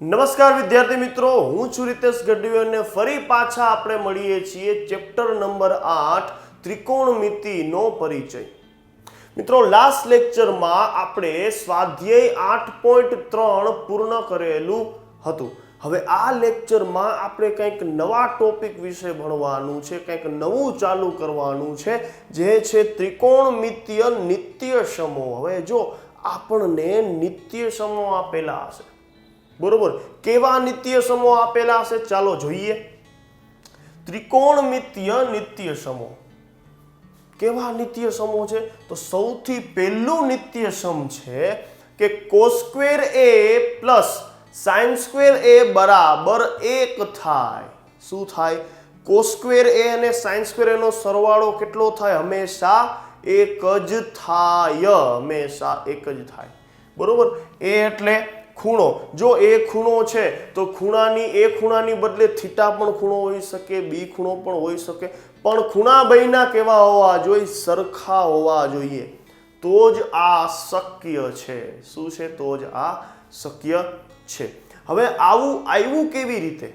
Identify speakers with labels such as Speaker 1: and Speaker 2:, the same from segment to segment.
Speaker 1: નમસ્કાર વિદ્યાર્થી મિત્રો, હું છું રીતેશ ગઢવી અને ફરી પાછા આપણે મળીએ છીએ ચેપ્ટર નંબર આઠ, ત્રિકોણમિતિનો પરિચય. મિત્રો લાસ્ટ લેક્ચરમાં આપણે સ્વાધ્યાય આઠ પોઈન્ટ ત્રણ પૂર્ણ કરેલું હતું. હવે આ લેક્ચરમાં આપણે કંઈક નવા ટોપિક વિશે ભણવાનું છે, કંઈક નવું ચાલુ કરવાનું છે, જે છે ત્રિકોણમિતીય નિત્ય સમો હવે જો આપણને નિત્ય સમો આપેલા હશે બરોબર? કેવા નિત્ય સમો આપેલા હશે? ચાલો જોઈએ. ત્રિકોણમિતીય નિત્ય સમો. કેવા નિત્ય સમો છે? તો સૌથી પહેલું નિત્ય સમ છે કે cos square A plus sine square A બરાબર એક થાય. શું થાય? કોસ્ક્વેર એ અને સાઇન સ્ક્વેર એનો સરવાળો કેટલો થાય? હંમેશા એક જ થાય. હંમેશા એક જ થાય. બરોબર? એ એટલે ખૂણો. જો એ ખૂણો છે, તો ખૂણાની, એ ખૂણાની બદલે થીટા પણ ખૂણો હોઈ શકે, બી ખૂણો પણ હોઈ શકે. પણ ખૂણા બહીના કેવા હોવા જોઈએ, સરખા હોવા જોઈએ. તો જ આ શક્ય છે. શું છે? તો જ આ શક્ય છે. હવે આવું આવ્યું કેવી રીતે?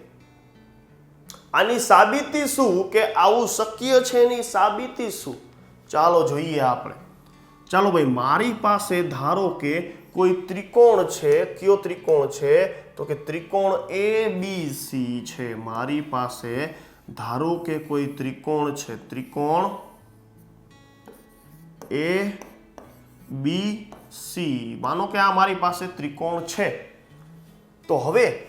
Speaker 1: આની સાબિતી શું કે આવું શક્ય છે એની સાબિતી શું? ચાલો જોઈએ આપણે. ચાલો ભાઈ, મારી પાસે ધારો કે કોઈ ત્રિકોણ છે, કયો ત્રિકોણ છે? તો કે ત્રિકોણ એ બી સી છે. મારી પાસે, ધારો કે કોઈ ત્રિકોણ છે, ત્રિકોણ એ બી સી માનો કે આ મારી પાસે ત્રિકોણ છે. તો હવે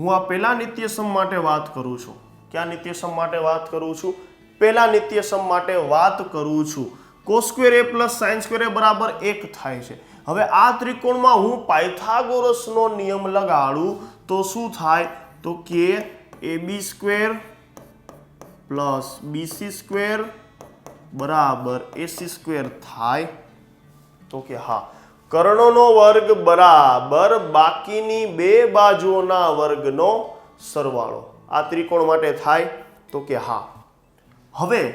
Speaker 1: હું આ પહેલા નિત્યસમ માટે વાત કરું છું. ક્યાં નિત્યસમ માટે વાત કરું છું? પહેલા નિત્યસમ માટે વાત કરું છું. Cos square A plus sine square બરાબર એક થાય છે. હવે આ ત્રિકોણમાં હું પાયથાગોરસનો નિયમ લગાડું, તો શું થાય? તો કે A B square plus BC square બરાબર એસી સ્ક્વેર થાય. તો કે હા. કર્ણોનો વર્ગ બરાબર બાકીની બે બાજુઓના વર્ગનો સરવાળો. આ ત્રિકોણ માટે થાય. તો કે હા. હવે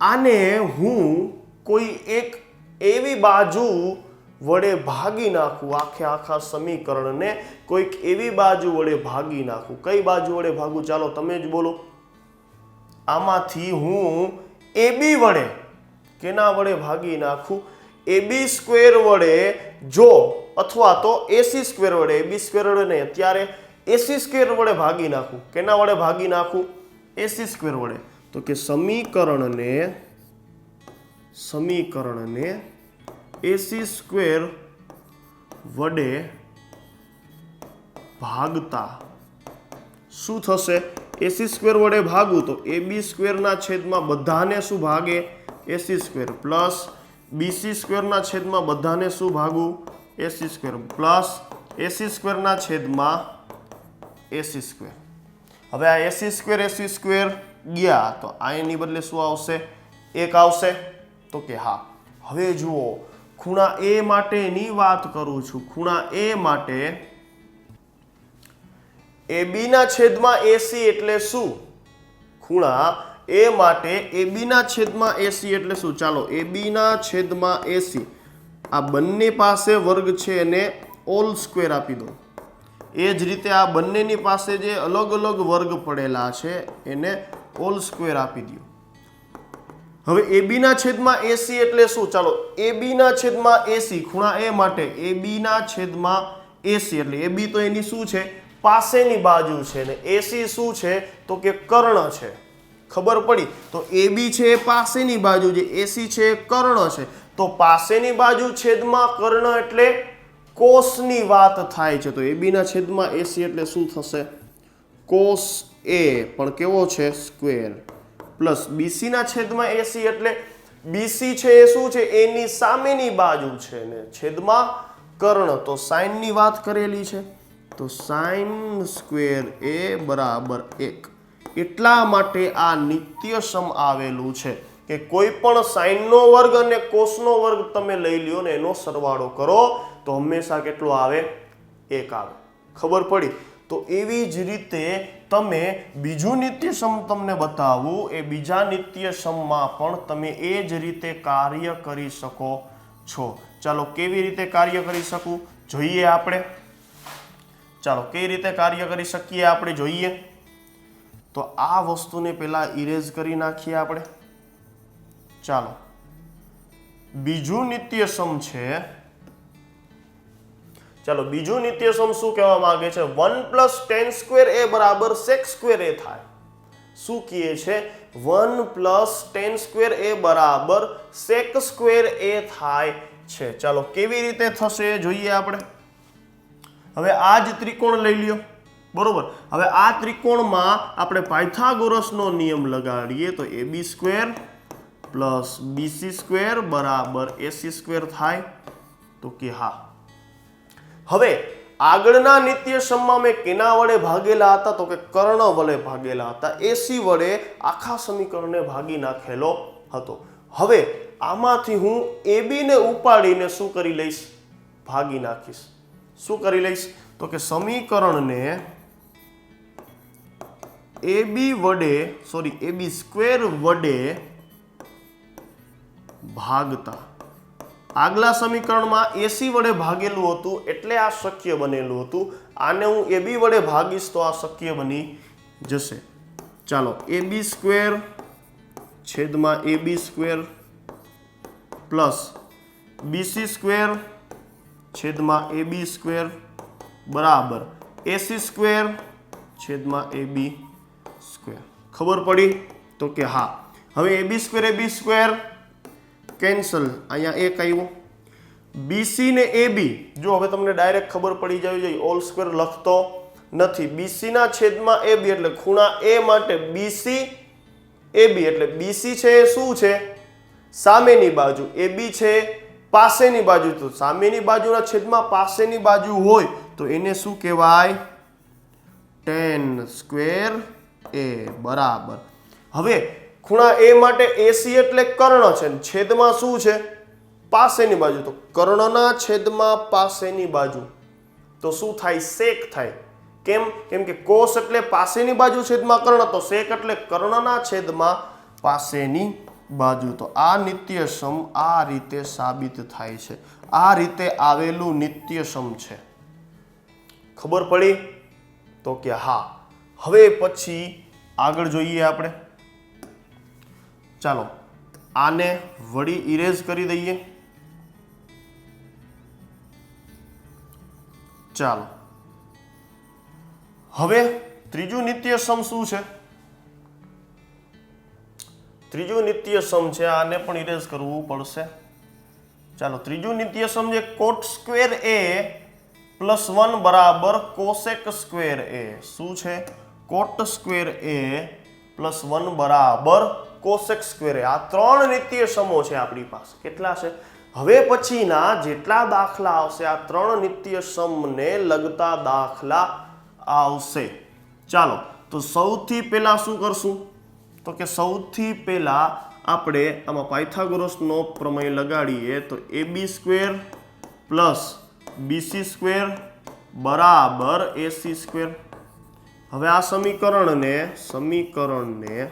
Speaker 1: આને હું કોઈ એક એવી બાજુ વડે ભાગી નાખું. આખે આખા સમીકરણને કોઈક એવી બાજુ વડે ભાગી નાખું. કઈ બાજુ વડે ભાગું? ચાલો તમે જ બોલો. આમાંથી હું એબી વડે કેના વડે ભાગી નાખું? એબી સ્ક્વેર વડે જો અથવા તો એસી સ્ક્વેર વડે. એબી સ્ક્વેર વડે નહીં. અત્યારે એસી સ્ક્વેર વડે ભાગી નાખું. કેના વડે ભાગી નાખું? એસી સ્ક્વેર વડે. તો કે સમીકરણને સમીકરણને એસી સ્ક્વેર વડે ભાગતા શું થશે? એસી સ્ક્વેર વડે ભાગું તો એ બી સ્ક્વેરના છેદમાં બધાને શું ભાગે? એસી સ્ક્વેર પ્લસ બીસી સ્ક્વેરના છેદમાં બધાને શું ભાગું? એસી સ્ક્વેર પ્લસ એસી સ્ક્વેરના છેદમાં એસી સ્ક્વેર. હવે આ એસી સ્ક્વેર એસી સ્ક્વેર ગયા તો આ એની બદલે શું આવશે? એક આવશે. તો કે હા, હવે જુઓ, ખૂણા એ માટેની વાત કરું છું. ખૂણા એ માટે એ બીના છેદમાં એસી એટલે શું? ખૂણા એ માટે એ બીના છેદમાં એસી એટલે શું? ચાલો એ બીના છેદમાં એસી આ બંને પાસે વર્ગ છે એને ઓલ સ્ક્વેર આપી દો. એ જ રીતે આ બંનેની પાસે જે અલગ અલગ વર્ગ પડેલા છે, એને ઓલ સ્ક્વેર આપી દો હવે એબીના છેદમાં એસી એટલે શું? ચાલો એબીના છેદમાં એસી ખૂણા એ માટે એબીના છેદમાં એસી એટલે એબી તો એની શું છે? પાસેની બાજુ છે ને એસી શું છે? તો કે કર્ણ છે. ખબર પડી? તો એબી છે એ પાસેની બાજુ છે એસી છે એ કર્ણ છે. તો પાસેની બાજુ છેદમાં કર્ણ એટલે કોષની વાત થાય છે. તો એબીના છેદમાં એસી એટલે શું થશે? કોષ એ પણ કેવો છે? સ્ક્વેર. પ્લસ બીસીના છેદમાં એસી એટલે બીસી છે એ શું છે? એની સામેની બાજુ છે ને છેદમાં કર્ણ. તો સાઇનની વાત કરેલી છે. તો સાઈન સ્ક્વેર એ બરાબર એક. એટલા માટે આ નિત્ય સમ આવેલું છે કે કોઈ પણ સાઇનનો વર્ગ અને કોષનો વર્ગ તમે લઈ લ્યો ને એનો સરવાળો કરો, તો હંમેશા કેટલો આવે? એક આવે. ખબર પડી? તો એવી જ રીતે તમે બીજું નિત્યસમ તમને બતાવું, એ બીજા નિત્ય સમમાં પણ તમે એ જ રીતે કાર્ય કરી શકો છો. ચાલો, કેવી રીતે કાર્ય કરી શકું? જોઈએ આપણે. ચાલો કઈ રીતે કાર્ય કરી શકીએ આપણે? જોઈએ. તો આ વસ્તુને પહેલા ઇરેઝ કરી નાખીએ આપણે. ચાલો. બીજું નિત્ય સમ છે ચાલો બીજું નિત્યસમ શું કહેવા માંગે છે? One plus tan square A બરાબર સેક સ્ક્વેર એ થાય. શું કહે છે? One plus tan square A બરાબર સેક સ્ક્વેર એ થાય છે. ચાલો કેવી રીતે થશે જોઈએ આપણે. હવે આ જ ત્રિકોણ લઈ લ્યો. બરોબર? હવે આ ત્રિકોણમાં આપણે પાયથાગોરસનો નિયમ લગાડીએ તો A B square plus BC square બરાબર એસી સ્ક્વેર થાય. તો કે હા. હવે આગળના નિત્ય સમમાં મેં કેના વડે ભાગેલા હતા? તો કે કર્ણ વડે ભાગેલા હતા. એસી વડે આખા સમીકરણને ભાગી નાખેલો હતો. હવે આમાંથી હું એબીને ઉપાડીને શું કરી લઈશ? ભાગી નાખીશ. શું કરી લઈશ? તો કે સમીકરણને એબી વડે સોરી એબી સ્ક્વેર વડે ભાગતા. આગલા સમીકરણમાં એસી વડે ભાગેલું હતું એટલે આ શક્ય બનેલું હતું. આને હું એ બી વડે ભાગીશ તો આ શક્ય બની જશે. ચાલો એ બી સ્ક્વેર છેદમાં A B square plus BC square છેદમાં એ બી સ્ક્વેર બરાબર. એસી સ્ક્વેર છેદમાં એ બી સ્ક્વેર ખબર પડી? તો કે હા. હવે A B square A B square cancel. અહીંયા એક આવ્યું. બીસી ને એ બી જો હવે તમને ડાયરેક્ટ ખબર પડી જવી જોઈએ ઓલ સ્ક્વેર લખતો નથી. બીસીના છેદમાં એ બી એટલે ખૂણા એ માટે બીસી એ બી એટલે બીસી છે એ શું છે? સામેની બાજુ. એ બી છે પાસેની બાજુ. તો સામેની બાજુના છેદમાં પાસેની બાજુ હોય, તો એને શું કહેવાય? ટેન સ્ક્વેર એ બરાબર. હવે ખૂણા એ માટે એસી એટલે કર્ણ છે. છેદમાં શું છે? પાસેની બાજુ. તો કર્ણના છેદમાં પાસેની બાજુ. તો શું થાય? શેક થાય. કેમ? કેમ કે કોષ એટલે પાસેની બાજુ છેદમાં કર્ણ. તો શેક એટલે કર્ણના છેદમાં પાસેની બાજુ. તો આ નિત્યસમ આ રીતે સાબિત થાય છે. આ રીતે આવેલું નિત્ય સમ છે. ખબર પડી? તો કે હા. હવે પછી આગળ જોઈએ આપણે. ચાલો, આને વળી ઇરેઝ કરી દઈએ. ચાલો. હવે ત્રીજું નિત્ય સમ શું છે? ત્રીજું નિત્ય સમ છે, આને પણ ઇરેઝ કરવું પડશે. ચાલો, ત્રીજું નિત્ય સમ છે cot square A plus one બરાબર કોસેક સ્ક્વેર એ શું છે? Cot square A plus one બરાબર કોસેક સ્ક્વેરે. આ ત્રણ નિત્ય સમો છે આપણી પાસે. કેટલા છે? હવે પછીના જેટલા દાખલા આવશે, આ ત્રણ નિત્ય સમને લગતા દાખલા આવશે. ચાલો, તો સૌથી પહેલા શું કરશું? તો કે સૌથી પહેલા આપણે આમાં પાયથાગોરસનો પ્રમેય લગાડીએ, તો A B square plus BC square બરાબર એસી સ્ક્વેર. હવે આ સમીકરણને સમીકરણને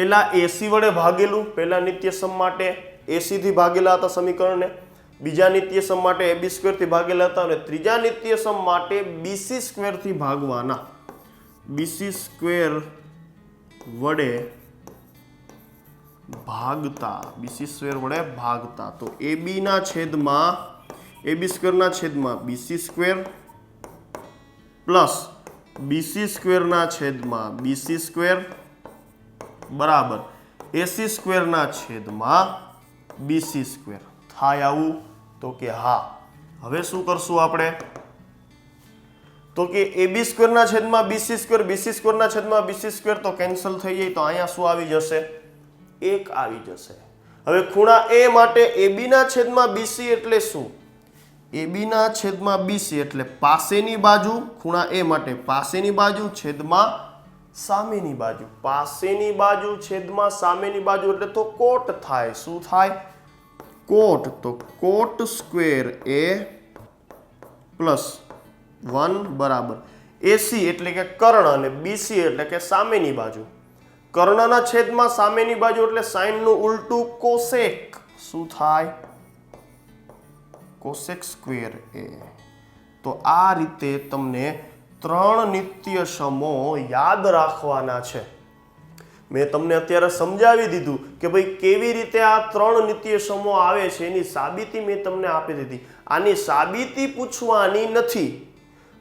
Speaker 1: પેલા એસી વડે ભાગેલું પહેલા નિત્યસમ માટે એસી થી ભાગેલા હતા સમીકરણને. બીજા નિત્યસમ માટે એ બી સ્ક્વેરથી ભાગેલા હતા અને ત્રીજા નિત્યસમ માટે બીસી સ્ક્વેરથી ભાગવાના. બીસી સ્ક્વેર વડે ભાગતા બીસી સ્ક્વેર વડે ભાગતા. તો એ બીના છેદમાં એ બી સ્ક્વેરના છેદમાં બીસી સ્ક્વેર પ્લસ બીસી સ્ક્વેરના છેદમાં બીસી સ્ક્વેર બરાબર. એસી સ્ક્વેરના છેદમાં બીસી સ્ક્વેર થાય આવું તો કે હા. હવે શું કરશું આપણે? તો કે એ બી સ્ક્વેરના છેદમાં બીસી સ્ક્વેર બીસી સ્ક્વેરના છેદમાં બીસી સ્ક્વેર તો કેન્સલ થઈ જાય તો અહીંયા શું આવી જશે? એક આવી જશે. હવે ખૂણા એ માટે એ બીના છેદમાં બીસી એટલે શું? એ બીના છેદમાં બીસી એટલે પાસેની બાજુ, ખૂણા એ માટે પાસેની બાજુ છેદમાં સામેની બાજુ, પાસેની બાજુ, છેદમાં સામેની બાજુ એટલે તો કોટ થાય. શું થાય? કોટ. તો cot square A plus one બરાબર. એસી એટલે કે કર્ણ અને બીસી એટલે કે સામેની બાજુ. કર્ણના છેદમાં સામેની બાજુ એટલે સાઈનનું ઉલટું કોસેક. શું થાય? Cosec square A. તો આ રીતે તમને ત્રણ નિત્ય સમો યાદ રાખવાના છે. મેં તમને અત્યારે સમજાવી દીધું કે ભાઈ કેવી રીતે આ ત્રણ નિત્ય સમો આવે છે, એની સાબિતી મેં તમને આપી દીધી. આની સાબિતી પૂછવાની નથી,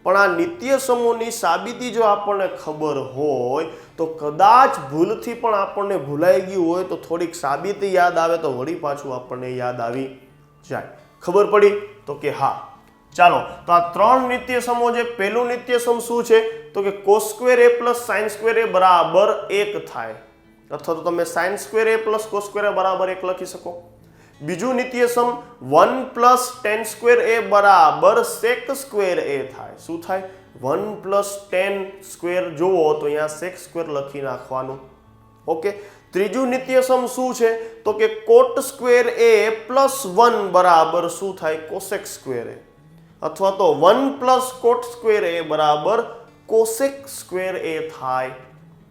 Speaker 1: પણ આ નિત્ય સમૂહની સાબિતી જો આપણને ખબર હોય, તો કદાચ ભૂલથી પણ આપણને ભૂલાઈ ગયું હોય, તો થોડીક સાબિતી યાદ આવે, તો વળી પાછું આપણને યાદ આવી જાય. ખબર પડી? તો કે હા. ચાલો, તો આ ત્રણ નિત્ય સમો જે પહેલું નિત્ય સમ શું છે? તો કે cos square A plus sine square A બરાબર એક થાય. અથવા તો તમે sine square A plus cos A બરાબર એક લખી શકો. બીજું નિત્ય સમ one plus tan square A બરાબર સેક સ્ક્વેર એ થાય. શું થાય? વન પ્લસ ટેન સ્ક્વેર જુઓ તો અહીંયા સેક સ્ક્વેર લખી નાખવાનું. ઓકે? ત્રીજું નિત્ય સમ શું છે? તો કે cot square A plus one બરાબર શું થાય? કોસેક સ્ક્વેર એ અથવા તો one plus cot square A બરાબર કોસેક સ્ક્વેર એ થાય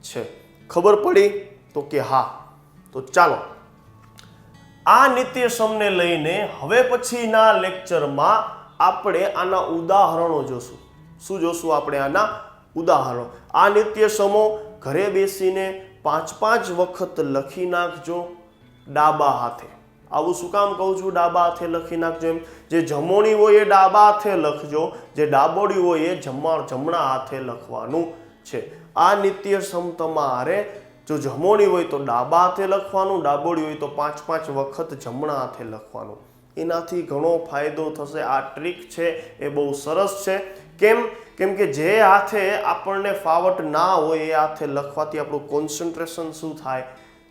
Speaker 1: છે. ખબર પડી? તો કે હા. તો ચાલો. આ નિત્યસમને લઈને હવે પછીના લેક્ચરમાં આપણે આના ઉદાહરણો જોશું. શું જોશું આપણે આના ઉદાહરણો? આ નિત્યસમો ઘરે બેસીને પાંચ પાંચ વખત લખી નાખજો ડાબા હાથે. આવું શું કામ કહું છું? ડાબા હાથે લખી નાખજો એમ. જે જમોણી હોય એ ડાબા હાથે લખજો. જે ડાબોડી હોય એ જમા જમણા હાથે લખવાનું છે. આ નિત્ય સમ તમારે જો જમોણી હોય તો ડાબા હાથે લખવાનું, ડાબોડી હોય તો પાંચ પાંચ વખત જમણા હાથે લખવાનું. એનાથી ઘણો ફાયદો થશે. આ ટ્રીક છે, એ બહુ સરસ છે. કેમ? કેમ કે જે હાથે આપણને ફાવટ ના હોય એ હાથે લખવાથી આપણું કોન્સન્ટ્રેશન શું થાય?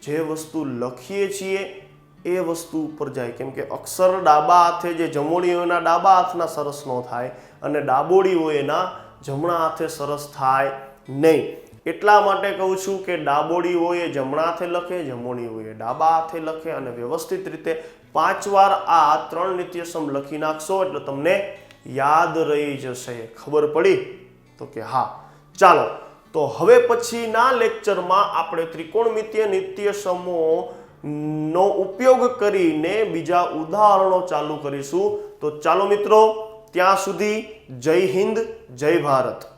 Speaker 1: જે વસ્તુ લખીએ છીએ એ વસ્તુ ઉપર જાય. કેમ કે અક્ષર ડાબા હાથે જે હોય એના ડાબા હાથના સરસ ન થાય અને ડાબોડી હોય એના જમણા હાથે સરસ થાય નહીં. એટલા માટે કહું છું કે ડાબોડી હોય એ જમણા હાથે લખે હોય એ ડાબા હાથે લખે અને વ્યવસ્થિત રીતે પાંચ વાર આ ત્રણ નિત્યસમ લખી નાખશો એટલે તમને યાદ રહી જશે. ખબર પડી? તો કે હા. ચાલો. તો હવે પછીના લેક્ચરમાં આપણે ત્રિકોણમિતીય નિત્ય સમો નો ઉપયોગ કરીને બીજા ઉદાહરણો ચાલુ કરીશું. તો ચાલો મિત્રો, ત્યાં સુધી જય હિન્દ, જય ભારત.